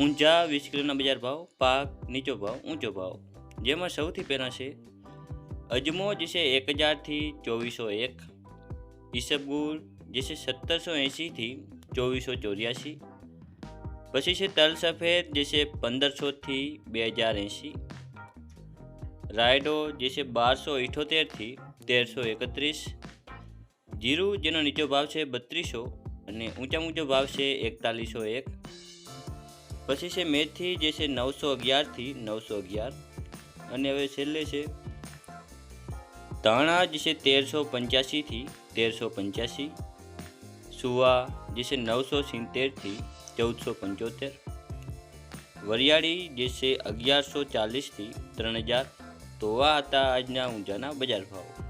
ઊંઝા વીસ કિલોના બજાર ભાવ, પાક, નીચો ભાવ, ઊંચો ભાવ. જેમાં સૌથી પહેલાં છે, અજમો જે છે એક હજારથી ચોવીસો એક. ઈસબગુલ જે છે સત્તરસો એંશીથી ચોવીસો ચોર્યાસી. પછી છે, તલ સફેદ જે છે પંદરસોથી બે હજાર એંશી. રાયડો જે છે બારસો ઇઠોતેરથી તેરસો એકત્રીસ. જીરું, જેનો નીચો ભાવ છે બત્રીસો અને ઊંચા ઊંચો ભાવ છે એકતાલીસો એક. પછી છે મેથી જે છે નવસો અગિયારથી નવસો અગિયાર. અને હવે છેલ્લે છે ધાણા જે છે તેરસો પંચ્યાસીથી તેરસો પંચ્યાસી. સુવા જે છે નવસો સિત્તેરથી ચૌદસો પંચોતેર. વરિયાળી જે છે અગિયારસો ચાલીસથી ત્રણ હજાર. તો આ હતા આજના ઊંઝાના બજાર ભાવ.